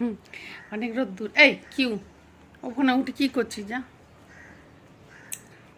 হুম অনেক রোদ্দুর। এই কিউ ওখানে উঠে কী করছিস যা?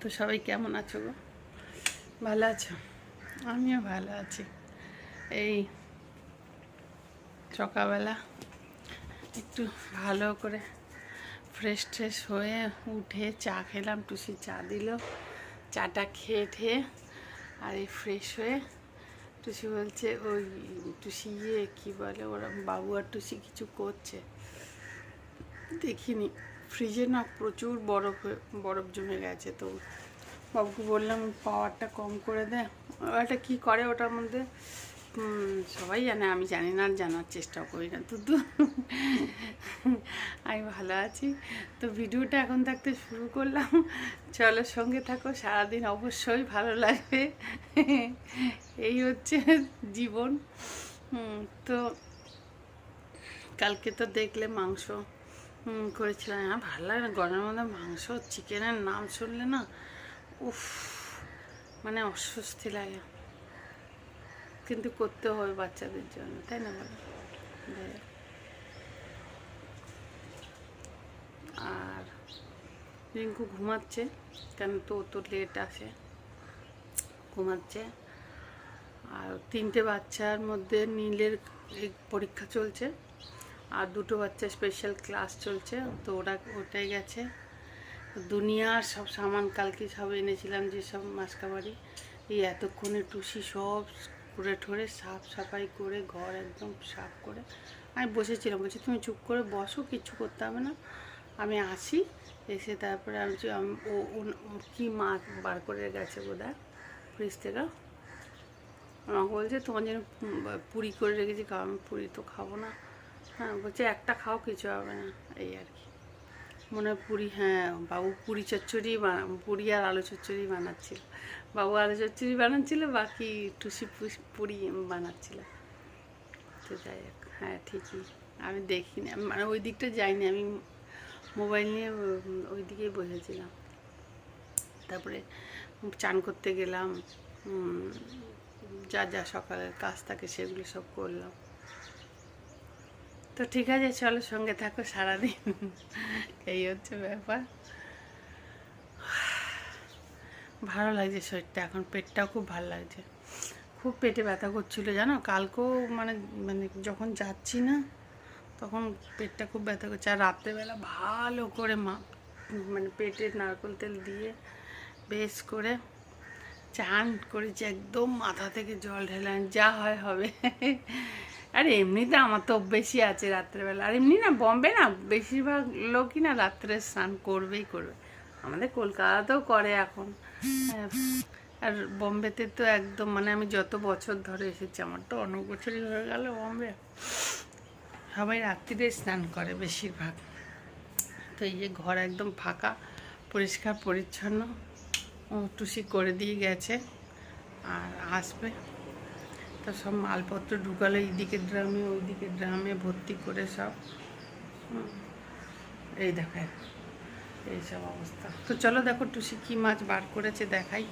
তো সবাই কেমন আছো গো? ভালো আছো? আমিও ভালো আছি। এই সকালবেলা একটু ভালো করে ফ্রেশ ট্রেশ হয়ে উঠে চা খেলাম টুসি চা দিল চাটা খেয়ে ঠেয়ে আর এই ফ্রেশ হয়ে টুসি বলছে, ওই টুসি ইয়ে কী বলে ওরা, বাবু আর টুসি কিছু করছে। দেখিনি। ফ্রিজে না প্রচুর বরফ বরফ জমে গেছে তো বাবুকে বললাম, পাওয়ারটা কম করে দেয় ওটা কি করে ওটার মধ্যে? সবাই জানে, আমি জানি না, আর জানার চেষ্টাও করি না। তো আমি ভালো আছি। তো ভিডিওটা এখন থাকতে শুরু করলাম। চলো সঙ্গে থাকো, সারাদিন অবশ্যই ভালো লাগবে। এই হচ্ছে জীবন। তো কালকে তো দেখলে মাংস করেছিলাম। হ্যাঁ ভালো লাগে না, গরমের মধ্যে মাংস চিকেনের নাম শুনলে না, উফ মানে অস্বস্তি লাগে। কিন্তু করতে হবে বাচ্চাদের জন্য, তাই না বলো? আর রিঙ্কু ঘুমাচ্ছে, কেন তো তো লেট আসে। ঘুমাচ্ছে। আর তিনটে বাচ্চার মধ্যে নীলের পরীক্ষা চলছে, আর দুটো বাচ্চা স্পেশাল ক্লাস চলছে, তো ওরা ওটাই গেছে। দুনিয়ার সব সামান কালকে সব এনেছিলাম যেসব মাসকাবাড়ি, এই এতক্ষণে টুসি সব করে ঠরে সাফ সাফাই করে, ঘর একদম সাফ করে। আমি বসেছিলাম, বলছি, তুমি চুপ করে বসো, কিচ্ছু করতে হবে না। আমি আসি, এসে তারপরে আমি ও কী মাছ বার করে গেছে বোধ হয় ফ্রিজ থেকে। আমাকে বলছে, তোমার জন্য পুরি করে রেখেছি খাও আমি পুরি তো খাব না। হ্যাঁ বলছে, একটা খাও, কিছু হবে না। এই আর মনে পুরি হ্যাঁ বাবু পুরি চচ্চড়ি পুরি আর আলু চচ্চড়ি বানাচ্ছিল। বাবু আলু চচ্চড়ি বানাচ্ছিল, বাকি টুসি পুরি বানাচ্ছিল। তো যাই হোক হ্যাঁ ঠিকই। আমি দেখিনি মানে ওই দিকটা যাইনি, আমি মোবাইল নিয়ে ওই দিকেই বসেছিলাম। তারপরে চান করতে গেলাম যা যা সকালের কাজ থাকে সেগুলো সব করলাম। তো ঠিক আছে, চলো সঙ্গে থাকো সারাদিন। এই হচ্ছে ব্যাপার। ভালো লাগছে শরীরটা এখন, পেটটাও খুব ভালো লাগছে। খুব পেটে ব্যথা করছিল, জানো? কালকেও মানে মানে যখন যাচ্ছি না, তখন পেটটা খুব ব্যথা করছে। আর রাত্রেবেলা ভালো করে মা মানে পেটে নারকেল তেল দিয়ে বেশ করে চান করেছি, একদম মাথা থেকে জল ঢেলাম যা হয় হবে। আর, এমনিতে আমার তো অভ্যেসই আছে রাত্রেবেলা। আর এমনি না, বম্বে না, বেশিরভাগ লোকই না রাত্রে স্নান করবেই করবে। আমাদের কলকাতাতেও করে এখন। আর বম্বেতে তো একদম মানে আমি যত বছর ধরে এসেছি, আমার তো অনেক বছরই হয়ে গেল বম্বে। সবাই রাত্রিরে স্নান করে বেশিরভাগ। তো এই যে ঘর একদম ফাঁকা, পরিষ্কার, পরিচ্ছন্ন টুসি করে দিয়ে গেছে। আর আসবে। তো সব মালপত্র ঢুকালো এইদিকে ড্রামে ওই ওইদিকে ড্রামে ভর্তি করে সব। এই দেখেন এইসব অবস্থা। তো চলো দেখো টুসি কী মাছ বার করেছে, দেখাই।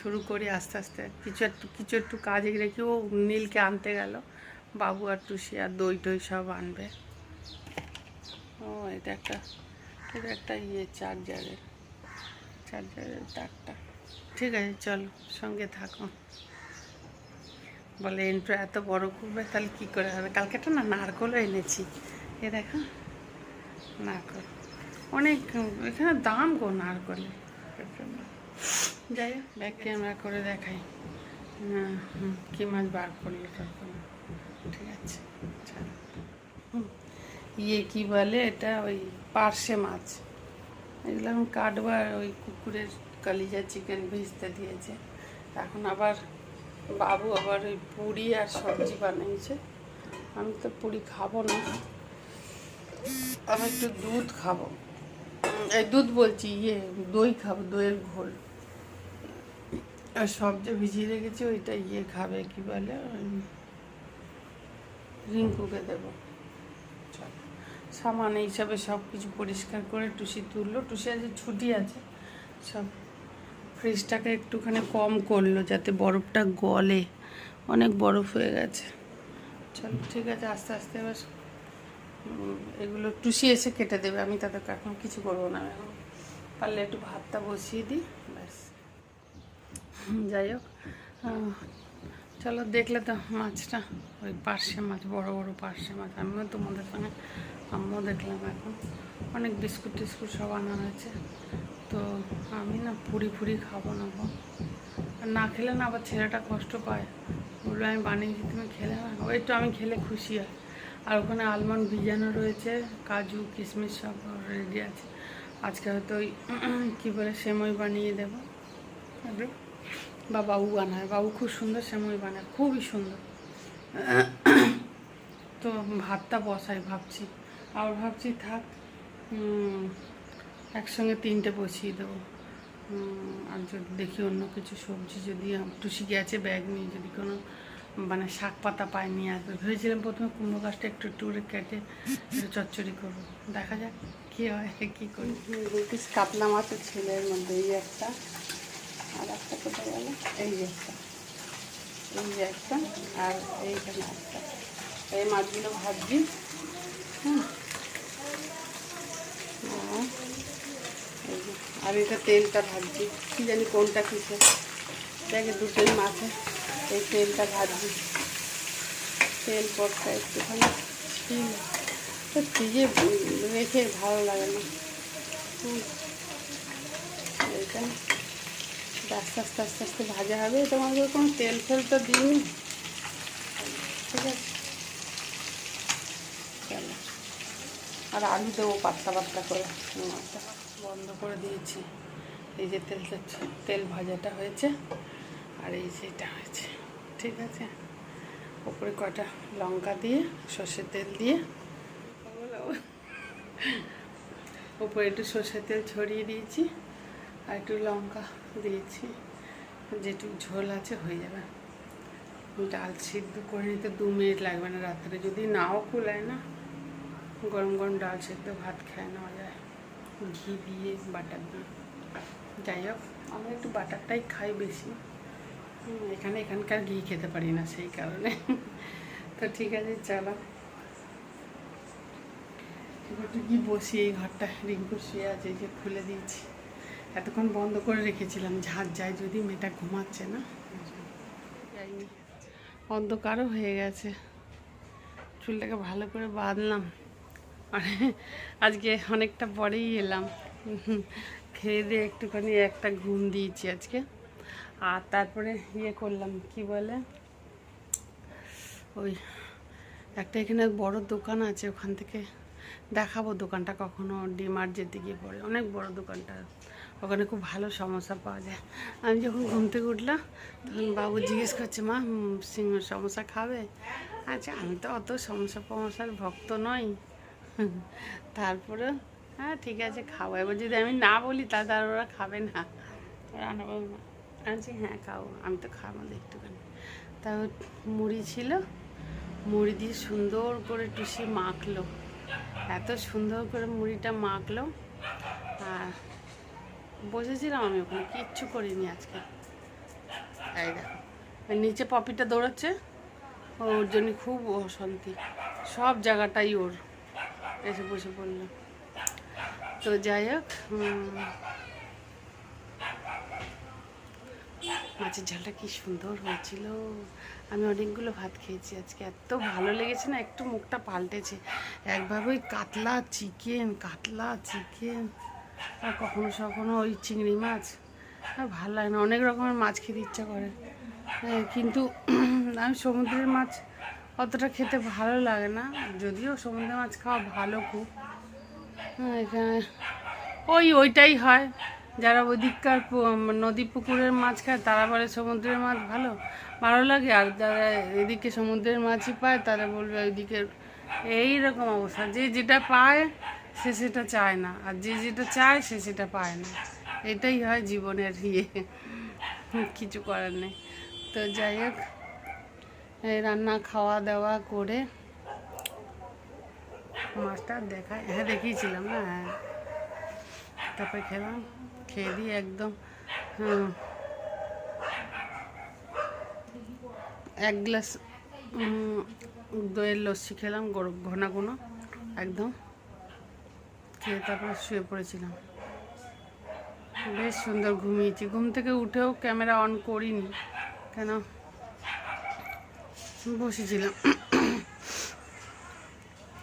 শুরু করি আস্তে আস্তে। কিছু একটু কিছু একটু কাজ রেখে ও নীলকে আনতে গেল। বাবু আর টুসি আর দই টই সব আনবে। ও, এটা একটা এটা একটা ইয়ে চার্জারের চার্জারের তারটা। ঠিক আছে, চলো সঙ্গে থাকো। বলে এন্ট্রো এত বড় করবে, তাহলে কী করে হবে? কালকেটা না নারকলও এনেছি। এ দেখো, নারকল। অনেক, এখানে দাম গো নারকলের। যাই হোক ব্যাক ক্যামেরা করে দেখাই। কী মাছ বার করল তারপর ঠিক আছে ইয়ে কি বলে, এটা ওই পার্শে মাছ। এগুলো আমি কাটবো আর ওই কুকুরের কালিজা চিকেন ভেজতে দিয়েছে। এখন আবার বাবু আবার ওই পুরি আর সবজি বানিয়েছে। আমি তো পুরি খাব না। আমি একটু দুধ খাব। এই দুধ বলছি ইয়ে দই খাব, দইয়ের ঘোল। আর সবজি ভিজিয়ে রেখেছি, ওইটা ইয়ে খাবে, কি বলে রিঙ্কুকে দেবো। সামান এইসবে সব কিছু পরিষ্কার করে টুসি তুললো। টুসি আজ ছুটি আছে, সব ফ্রিজটাকে একটুখানি কম করল যাতে বরফটা গলে। অনেক বরফ হয়ে গেছে। চলো, ঠিক আছে, আস্তে আস্তে এবার এগুলো টুসি এসে কেটে দেবে। আমি তাদেরকে এখন কিছু করব না। এখন পারলে একটু ভাতটা বসিয়ে দিই। ব্যাস। যাই হোক চলো, দেখলে তো মাছটা। ওই পার্শে মাছ, বড় বড় পার্শে মাছ। আমিও তোমাদের সঙ্গে আমিও দেখলাম এখন। অনেক বিস্কুট টিস্কুট সব আনা হয়েছে তো আমি না পুরি ফুরি খাব না গো। আর না খেলে না আবার ছেলেটা কষ্ট পায়। বলল আমি বানিয়েছি তুমি খেলে না ওই তো আমি খেলে খুশি হয়। আর ওখানে আলমন্ড ভিজানো রয়েছে কাজু কিশমিশ সব রেডি আছে। আজকে হয়তো ওই কী বলে সেমই বানিয়ে দেবো। বা বাবু বানায়। বাবু খুব সুন্দর সেমই বানায় খুবই সুন্দর। তো ভাতটা বসাই ভাবছি। আর ভাবছি থাক একসঙ্গে তিনটে বসিয়ে দেবো। আর যদি দেখি অন্য কিছু সবজি যদি টুসি গেছে, ব্যাগ নিয়ে যদি কোনো মানে শাক পাতা পায়, নিয়ে আসবে। ভেবেছিলাম প্রথমে কুমড়ো গাছটা একটু করে কেটে চচ্চড়ি করব। দেখা যাক কী হয়, কী করি। দু পিস কাতলা মাছের ছেলের মধ্যে, এই একটা। আর একটা কোথায় গেল? এই একটা। এই একটা, আর এইখানে একটা। এই মাছগুলো ভাজছি হুম। আর এটা তেলটা ভাজছি। কি জানি কোনটা কিসে দেখে দুটোই মাছে। এই তেলটা ভাজছি। তেল পরটা একটুখানি। ছিল। তো ফ্রিজে রেখে ভালো লাগে না। এইটা আস্তে আস্তে আস্তে আস্তে ভাজা হবে। তোমাদের কোনো তেল ফেল তো দিইনি। ঠিক আছে। আর আলু দেবো পাতলা পাতলা করে। মাছটা। বন্ধ করে দিয়েছি। এই যে তেলটা তেল ভাজাটা হয়েছে আর এই যে এটা হয়েছে। ঠিক আছে? ওপরে কটা লঙ্কা দিয়ে, সর্ষের তেল দিয়ে। ওপরে একটু সর্ষের তেল ছড়িয়ে দিয়েছি আর একটু লঙ্কা দিয়েছি। যেটুকু ঝোল আছে হয়ে যাবে। ডাল সিদ্ধ করে নিতে দু মিনিট লাগবে না। রাত্রে যদি নাও কুলায় না, গরম গরম ডাল সিদ্ধ ভাত খেয়ে যায় ঘি দিয়ে বাটার দিয়ে যাই হোক আমরা একটু বাটারটাই খাই বেশি। এখানে এখানকার ঘি খেতে পারি না সেই কারণে। তো ঠিক আছে, চলো। একটু ঘি বসিয়ে এই ঘরটা রিঙ্কু শুয়ে আছে যে খুলে দিয়েছি। এতক্ষণ বন্ধ করে রেখেছিলাম ঝাঁজ যায় যদি মেয়েটা ঘুমাচ্ছে না। যাইনি। অন্ধকারও হয়ে গেছে। চুলটাকে ভালো করে বাঁধলাম। আজকে অনেকটা পরেই এলাম। খেয়ে দিয়ে একটুখানি একটা ঘুম দিয়েছি আজকে। আর তারপরে ইয়ে করলাম কি বলে? ওই একটা এখানে বড় দোকান আছে ওখান থেকে দেখাবো দোকানটা কখনো ডিমার্ট যেতে গিয়ে পড়ে অনেক বড় দোকানটা ওখানে খুব ভালো সমস্যা পাওয়া যায়। আমি যখন ঘুম থেকে উঠলাম তখন বাবু জিজ্ঞেস করছে মা উম, সিং সমস্যা খাবে? আচ্ছা আমি তো অত সমস্যা ফমস্যার ভক্ত নই। তারপরে হ্যাঁ ঠিক আছে খাব এবার যদি আমি না বলি তাহলে আর ওরা খাবে না। ওরা আনাবো না হ্যাঁ খাও আমি তো খাব না একটুখানি। তারপর মুড়ি ছিল মুড়ি দিয়ে সুন্দর করে টুসি মাখলো। এত সুন্দর করে মুড়িটা মাখলো। আর বসেছিলাম আমি ওখানে কিচ্ছু করিনি আজকে। এই দেখো নিচে পপিটা দৌড়াচ্ছে ওর জন্য খুব অশান্তি সব জায়গাটাই ওর। এসে বসে পড়ল। তো যাই হোক মাছের ঝালটা কি সুন্দর হয়েছিল। আমি অনেকগুলো ভাত খেয়েছি আজকে, এত ভালো লেগেছে না, একটু মুখটা পাল্টেছে। একভাবে ওই কাতলা চিকেন কাতলা চিকেন, আর কখনো কখনো ওই চিংড়ি মাছ। আর ভালো লাগে না, অনেক রকমের মাছ খেতে ইচ্ছা করে। কিন্তু আমি সমুদ্রের মাছ অতটা খেতে ভালো লাগে না। যদিও সমুদ্রের মাছ খাওয়া ভালো খুব। হ্যাঁ, এখানে ওই ওইটাই হয়। যারা ওদিককার নদী পুকুরের মাছ খায় তারা বলে সমুদ্রের মাছ ভালো। ভালো লাগে। আর যারা এদিকে সমুদ্রের মাছই পায় তারা বলবে ওইদিকে এই রকম অবস্থা। যে যেটা পায় সে সেটা চায় না। আর যে যেটা চায় সে সেটা পায় না। এটাই হয় জীবনের ইয়ে। কিছু করার নেই। তো যাই হোক। রান্না খাওয়া দাওয়া করে মাছটা দেখায় হ্যাঁ দেখিয়েছিলাম না হ্যাঁ। তারপরে খেলাম, খেয়ে দিয়ে একদম এক গ্লাস দইয়ের লস্যি খেলাম ঘন ঘন একদম। খেয়ে তারপরে শুয়ে পড়েছিলাম। বেশ সুন্দর ঘুমিয়েছি। ঘুম থেকে উঠেও ক্যামেরা অন করিনি, কেন? বসেছিলাম।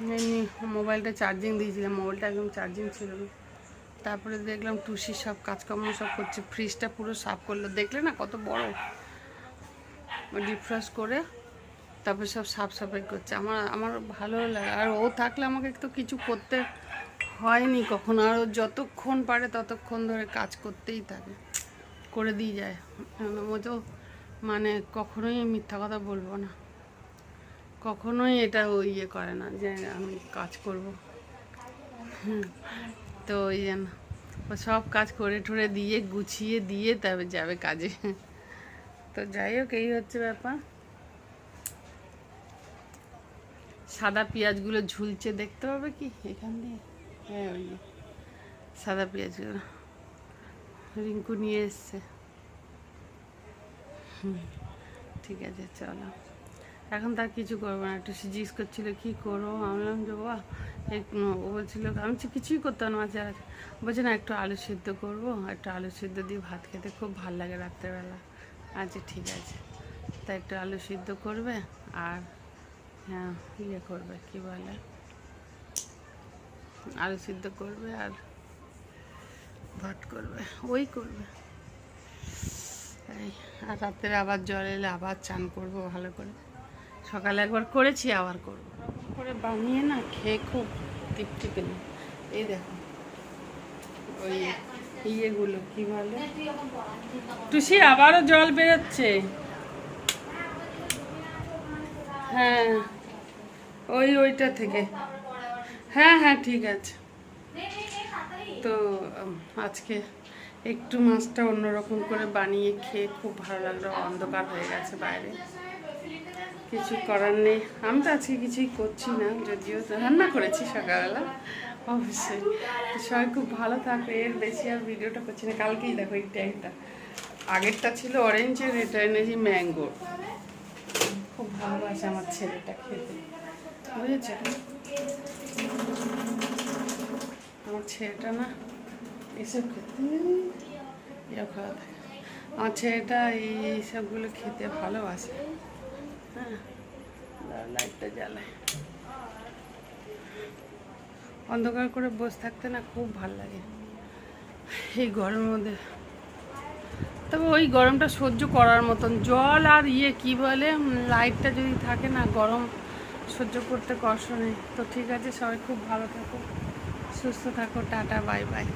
এমনি মোবাইলটা চার্জিং দিয়েছিলাম, মোবাইলটা একদম চার্জিং ছিল না। তারপরে দেখলাম টুসি সব, কাজকর্ম সব করছে ফ্রিজটা পুরো সাফ করল। দেখলে না কত বড়? ডিফ্রস্ট করে তারপরে সব সাফ সাফাই করছে। আমার আমার ভালো লাগে। আর ও থাকলে আমাকে তো কিছু করতে হয়নি কখনো। আর ও যতক্ষণ পারে ততক্ষণ ধরে কাজ করতেই থাকে। করে দিয়ে যায়। ও তো মানে কখনোই মিথ্যা কথা বলব না। কখনোই এটা ও ইয়ে করে না যে আমি কাজ করব। তো ওই জন্য সব কাজ করে ঠরে দিয়ে, গুছিয়ে দিয়ে তবে যাবে কাজে। তো যাই হোক, এই হচ্ছে ব্যাপার। সাদা পেঁয়াজগুলো ঝুলছে, দেখতে পাবে কি? এখান দিয়ে? হ্যাঁ ওই সাদা পেঁয়াজগুলো। রিঙ্কু নিয়ে এসছে। ঠিক আছে, চলো। এখন তার কিছু করব না। একটু জিজ্ঞেস করছিল, কী করব আমি যে বাবা ও বলছিল, আমি কিছুই করতাম না মাঝে আছে বলছে, না, একটু আলু সিদ্ধ করব। একটু আলু সিদ্ধ দিয়ে ভাত খেতে খুব ভালো লাগে রাত্রেবেলা। আচ্ছা ঠিক আছে। তা একটু আলু সিদ্ধ করবে আর হ্যাঁ ইয়ে করবে, কি বলে? আলু সিদ্ধ করবে আর ভাত করবে, ওই করবে। আর রাত্রে আবার জল এলে আবার চান করব ভালো করে। সকালে একবার করেছি আবার করব। করে বানিয়ে না খেয়ে খুব তৃপ্তি পেলাম। এই দেখো ওই ইয়েগুলো কি বলে? টুসি আবারও জল বেরোচ্ছে। হ্যাঁ ওই ওইটা থেকে। হ্যাঁ হ্যাঁ ঠিক আছে। তো আজকে একটু মাছটা অন্যরকম করে বানিয়ে খেয়ে খুব ভালো লাগল। অন্ধকার হয়ে গেছে বাইরে। কিছু করার নেই। আমি তো আজকে কিছুই করছি না, যদিও রান্না করেছি সকালবেলা, অবশ্যই। সবাই খুব ভালো থাকবে এর বেশি আর ভিডিওটা করছি না। কালকেই দেখো এই ট্যাগটা আগেরটা ছিল অরেঞ্জের এটা এনেছি ম্যাঙ্গোর খুব ভালোবাসে আমার ছেলেটা খেতে। বুঝেছে? আমার ছেলেটা না এসব খেতে ইয়ে আমার ছেলেটা এই এইসবগুলো খেতে ভালোবাসে। হ্যাঁ লাইটটা জ্বালায় অন্ধকার করে বসে থাকতে না খুব ভালো লাগে। এই গরমের মধ্যে। তবে ওই গরমটা সহ্য করার মতন, জল আর ইয়ে কি বলে লাইটটা যদি থাকে না, গরম সহ্য করতে কষ্ট নেই। তো ঠিক আছে, সবাই খুব ভালো থাকো, সুস্থ থাকো, টাটা বাই বাই